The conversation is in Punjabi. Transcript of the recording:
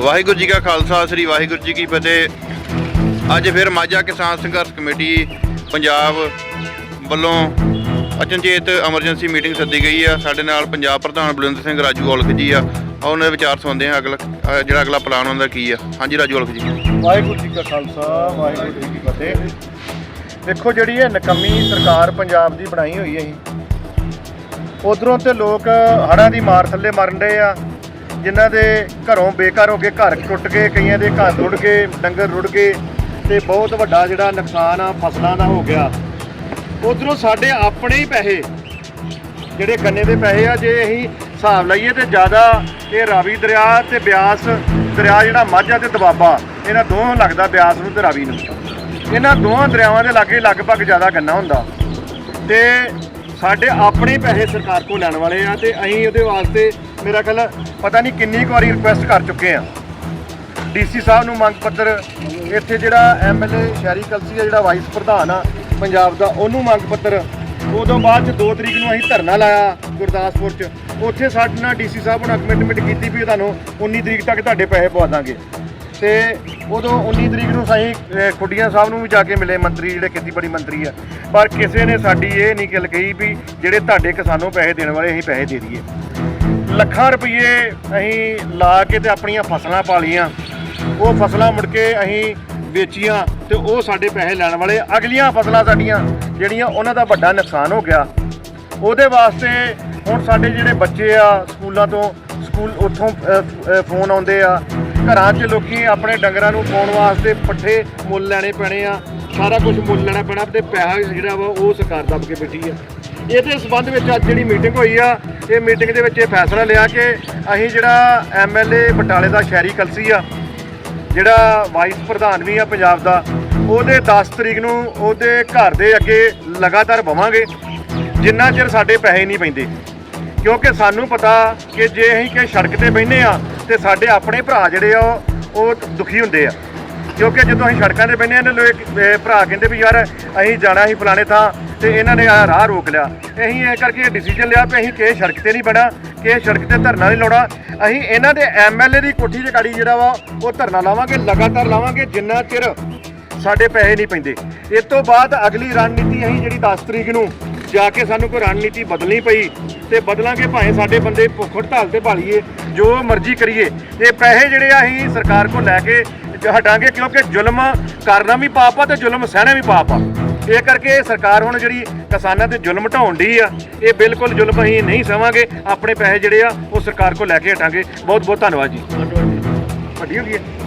ਵਾਹਿਗੁਰੂ ਜੀ ਕਾ ਖਾਲਸਾ, ਸ੍ਰੀ ਵਾਹਿਗੁਰੂ ਜੀ ਕੀ ਫਤਿਹ। ਅੱਜ ਫਿਰ ਮਾਝਾ ਕਿਸਾਨ ਸੰਘਰਸ਼ ਕਮੇਟੀ ਪੰਜਾਬ ਵੱਲੋਂ ਅਚਨਚੇਤ ਐਮਰਜੈਂਸੀ ਮੀਟਿੰਗ ਸੱਦੀ ਗਈ ਆ। ਸਾਡੇ ਨਾਲ ਪੰਜਾਬ ਪ੍ਰਧਾਨ ਬਲਵਿੰਦਰ ਸਿੰਘ ਰਾਜੂ ਔਲਖ ਜੀ ਆ। ਉਹਨਾਂ ਦੇ ਵਿਚਾਰ ਸੁਣਦੇ ਹਾਂ ਅਗਲਾ ਜਿਹੜਾ ਅਗਲਾ ਪਲਾਨ ਉਹਨਾਂ ਦਾ ਕੀ ਆ। ਹਾਂਜੀ ਰਾਜੂ ਔਲਖ ਜੀ। ਵਾਹਿਗੁਰੂ ਜੀ ਕਾ ਖਾਲਸਾ, ਵਾਹਿਗੁਰੂ ਜੀ ਕੀ ਫਤਿਹ। ਦੇਖੋ ਜਿਹੜੀ ਇਹ ਨਕਮੀ ਸਰਕਾਰ ਪੰਜਾਬ ਦੀ ਬਣਾਈ ਹੋਈ ਹੈ ਜੀ, ਉਧਰੋਂ ਤੇ ਲੋਕ ਹੜ੍ਹਾਂ ਦੀ ਮਾਰ ਥੱਲੇ ਮਰਨ ਡਏ ਆ। ਜਿਨ੍ਹਾਂ ਦੇ ਘਰੋਂ ਬੇਘਰ ਹੋ ਕੇ ਘਰ ਟੁੱਟ ਗਏ, ਕਈਆਂ ਦੇ ਘਰ ਰੁੜ ਗਏ, ਡੰਗਰ ਰੁੜ ਗਏ ਤੇ ਬਹੁਤ ਵੱਡਾ ਜਿਹੜਾ ਨੁਕਸਾਨ ਆ, ਫਸਲਾਂ ਦਾ ਹੋ ਗਿਆ। ਉਧਰੋਂ ਸਾਡੇ ਆਪਣੇ ਹੀ ਪੈਸੇ, ਜਿਹੜੇ ਗੰਨੇ ਦੇ ਪੈਸੇ ਆ, ਜੇ ਅਸੀਂ ਹਿਸਾਬ ਲਾਈਏ ਤੇ ਜ਼ਿਆਦਾ ਇਹ ਰਾਵੀ ਦਰਿਆ ਤੇ ਬਿਆਸ ਦਰਿਆ ਜਿਹੜਾ ਮਾਝਾ ਤੇ ਦਬਾਬਾ, ਇਹਨਾਂ ਦੋਹਾਂ ਲੱਗਦਾ ਬਿਆਸ ਨੂੰ ਤੇ ਰਾਵੀ ਨੂੰ। ਇਹਨਾਂ ਦੋਹਾਂ ਦਰਿਆਵਾਂ ਦੇ ਲਾਗੇ ਲਗਭਗ ਜ਼ਿਆਦਾ ਗੰਨਾ ਹੁੰਦਾ। ਤੇ ਸਾਡੇ ਆਪਣੇ ਪੈਸੇ ਸਰਕਾਰ ਕੋਲ ਲੈਣ ਵਾਲੇ ਆ ਤੇ ਅਸੀਂ ਉਹਦੇ ਵਾਸਤੇ ਮੇਰਾ ਖਿਆਲ ਪਤਾ ਨਹੀਂ ਕਿੰਨੀ ਕੁ ਵਾਰੀ ਰਿਕੁਐਸਟ ਕਰ ਚੁੱਕੇ ਆ। ਡੀਸੀ ਸਾਹਿਬ ਨੂੰ ਮੰਗ ਪੱਤਰ, ਇੱਥੇ ਜਿਹੜਾ ਐਮਐਲਏ ਸ਼ਹਿਰੀ ਕਲਸੀ ਆ ਜਿਹੜਾ ਵਾਈਸ ਪ੍ਰਧਾਨ ਆ ਪੰਜਾਬ ਦਾ, ਉਹਨੂੰ ਮੰਗ ਪੱਤਰ। ਉਦੋਂ ਬਾਅਦ ਚ 2 ਤਰੀਕ ਨੂੰ ਅਸੀਂ ਧਰਨਾ ਲਾਇਆ ਗੁਰਦਾਸਪੁਰ ਚ। ਉੱਥੇ ਸਾਡੇ ਨਾਲ ਡੀਸੀ ਸਾਹਿਬ ਨੇ ਕਮਿਟਮੈਂਟ ਕੀਤੀ ਵੀ ਤੁਹਾਨੂੰ 19 ਤਰੀਕ ਤੱਕ ਤੁਹਾਡੇ ਪੈਸੇ ਪਵਾ ਦਾਂਗੇ। ਤੇ ਉਦੋਂ 19 ਤਰੀਕ ਨੂੰ ਅਸੀਂ ਖੁੱਡੀਆਂ ਸਾਹਿਬ ਨੂੰ ਵੀ ਜਾ ਕੇ ਮਿਲੇ ਮੰਤਰੀ, ਜਿਹੜੇ ਖੇਤੀਬਾੜੀ ਮੰਤਰੀ ਆ। ਪਰ ਕਿਸੇ ਨੇ ਸਾਡੀ ਇਹ ਨਹੀਂ ਗੱਲ ਕਹੀ ਵੀ ਜਿਹੜੇ ਤੁਹਾਡੇ ਕਿਸਾਨੋਂ ਪੈਸੇ ਦੇਣ ਵਾਲੇ ਅਸੀਂ ਪੈਸੇ ਦੇ ਦਈਏ। ਲੱਖਾਂ ਰੁਪਏ ਅਸੀਂ ਲਾ ਕੇ ਤੇ ਆਪਣੀਆਂ ਫਸਲਾਂ ਪਾਲੀਆਂ। ਉਹ ਫਸਲਾਂ ਮੁੜ ਕੇ ਅਸੀਂ ਵੇਚੀਆਂ ਤੇ ਉਹ ਸਾਡੇ ਪੈਸੇ ਲੈਣ ਵਾਲੇ ਅਗਲੀਆਂ ਫਸਲਾਂ ਸਾਡੀਆਂ, ਜਿਹੜੀਆਂ ਉਹਨਾਂ ਦਾ ਵੱਡਾ ਨੁਕਸਾਨ ਹੋ ਗਿਆ। ਉਹਦੇ ਵਾਸਤੇ ਹੁਣ ਸਾਡੇ ਜਿਹੜੇ ਬੱਚੇ ਆ, ਸਕੂਲਾਂ ਤੋਂ ਸਕੂਲ ਉੱਥੋਂ ਫੋਨ ਆਉਂਦੇ ਆ। ਘਰਾਂ 'ਚ ਲੋਕੀ ਆਪਣੇ ਡੰਗਰਾਂ ਨੂੰ ਪਾਉਣ ਵਾਸਤੇ ਪੱਠੇ ਮੁੱਲ ਲੈਣੇ ਪੈਣੇ ਆ। ਸਾਰਾ ਕੁਝ ਮੁੱਲ ਲੈਣਾ ਪੈਣਾ, ਤੇ ਪੈਸਾ ਜਿਹੜਾ ਵਾ ਉਹ ਸਰਕਾਰ ਦੱਬ ਕੇ ਬੈਠੀ ਆ। ਇਹਦੇ ਸਬੰਧ ਵਿੱਚ ਅੱਜ ਜਿਹੜੀ ਮੀਟਿੰਗ ਹੋਈ ਆ, ਇਹ ਮੀਟਿੰਗ ਦੇ ਵਿੱਚ ਇਹ ਫੈਸਲਾ ਲਿਆ ਕਿ ਅਸੀਂ ਜਿਹੜਾ ਐਮਐਲਏ ਬਟਾਲੇ ਦਾ ਸ਼ਹਿਰੀ ਕਲਸੀ ਆ, ਜਿਹੜਾ ਵਾਈਸ ਪ੍ਰਧਾਨ ਵੀ ਆ ਪੰਜਾਬ ਦਾ, ਉਹਦੇ 10 ਤਰੀਕ ਨੂੰ ਉਹਦੇ ਘਰ ਦੇ ਅੱਗੇ ਲਗਾਤਾਰ ਬਵਾਂਗੇ, ਜਿੰਨਾ ਚਿਰ ਸਾਡੇ ਪੈਸੇ ਨਹੀਂ ਪੈਂਦੇ। ਕਿਉਂਕਿ ਸਾਨੂੰ ਪਤਾ ਕਿ ਜੇ ਅਸੀਂ ਕਿ ਸੜਕ ਤੇ ਬੈਠੇ ਆ, ਤੇ ਸਾਡੇ ਆਪਣੇ ਭਰਾ ਜਿਹੜੇ ਆ, ਉਹ ਦੁਖੀ ਹੁੰਦੇ ਆ। ਕਿਉਂਕਿ ਜਦੋਂ ਅਸੀਂ ਸੜਕਾਂ ਤੇ ਬੈਠੇ ਆ ਨੇ ਲੋਕ ਭਰਾ ਕਹਿੰਦੇ ਵੀ ਯਾਰ, ਅਸੀਂ ਜਾਣਾ ਸੀ ਫਲਾਣੇ ਥਾਂ ਤੇ ਇਹਨਾਂ ਨੇ ਆਹ ਰਾਹ ਰੋਕ ਲਿਆ। ਅਸੀਂ ਇਹ ਕਰਕੇ ਇਹ ਡਿਸੀਜਨ ਲਿਆ ਵੀ ਅਸੀਂ ਕਿਸੇ ਸੜਕ ਤੇ ਨਹੀਂ ਬਣਾ ਕਿਸੇ ਸੜਕ ਤੇ ਧਰਨਾ ਨਹੀਂ ਲਾਉਣਾ। ਅਸੀਂ ਇਹਨਾਂ ਦੇ ਐਮਐਲਏ ਦੀ ਕੋਠੀ ਦੇ ਗਾੜੀ ਜਿਹੜਾ ਵਾ, ਉਹ ਧਰਨਾ ਲਾਵਾਂਗੇ, ਲਗਾਤਾਰ ਲਾਵਾਂਗੇ, ਜਿੰਨਾ ਚਿਰ ਸਾਡੇ ਪੈਸੇ ਨਹੀਂ ਪੈਂਦੇ। ਇਸ ਤੋਂ ਬਾਅਦ ਅਗਲੀ ਰਣਨੀਤੀ ਅਸੀਂ ਜਿਹੜੀ 10 ਤਰੀਕ ਨੂੰ ਜਾ ਕੇ ਸਾਨੂੰ ਕੋਈ ਰਣਨੀਤੀ ਬਦਲਣੀ ਪਈ, ਤੇ ਬਦਲਾਂਗੇ ਭਾਵੇਂ ਸਾਡੇ ਬੰਦੇ ਭੁੱਖ ਹੜਤਾਲ ਤੇ ਭਾਲੀਏ, ਜੋ ਮਰਜ਼ੀ ਕਰੀਏ। ਤੇ ਪੈਸੇ ਜਿਹੜੇ ਆ ਅਸੀਂ ਸਰਕਾਰ ਕੋਲ ਲੈ ਕੇ ਹਟਾਂਗੇ, ਕਿਉਂਕਿ ਜ਼ੁਲਮ ਕਰਨਾ ਵੀ ਪਾਪ ਆ ਤੇ ਜ਼ੁਲਮ ਸਹਿਣਾ ਵੀ ਪਾਪ ਆ। ਇਹ ਕਰਕੇ ਸਰਕਾਰ ਹੁਣ ਜਿਹੜੀ ਕਿਸਾਨਾਂ ਤੇ ਜ਼ੁਲਮ ਢਾਉਣ ਡਈ ਆ ਇਹ ਬਿਲਕੁਲ ਜ਼ੁਲਮ ਅਸੀਂ ਨਹੀਂ ਸਹਾਂਗੇ ਆਪਣੇ ਪੈਸੇ ਜਿਹੜੇ ਆ ਉਹ ਸਰਕਾਰ ਕੋਲ ਲੈ ਕੇ ਹਟਾਂਗੇ। ਬਹੁਤ ਬਹੁਤ ਧੰਨਵਾਦ ਜੀ। ਵੱਡੀ ਹੋ ਗਈ ਹੈ।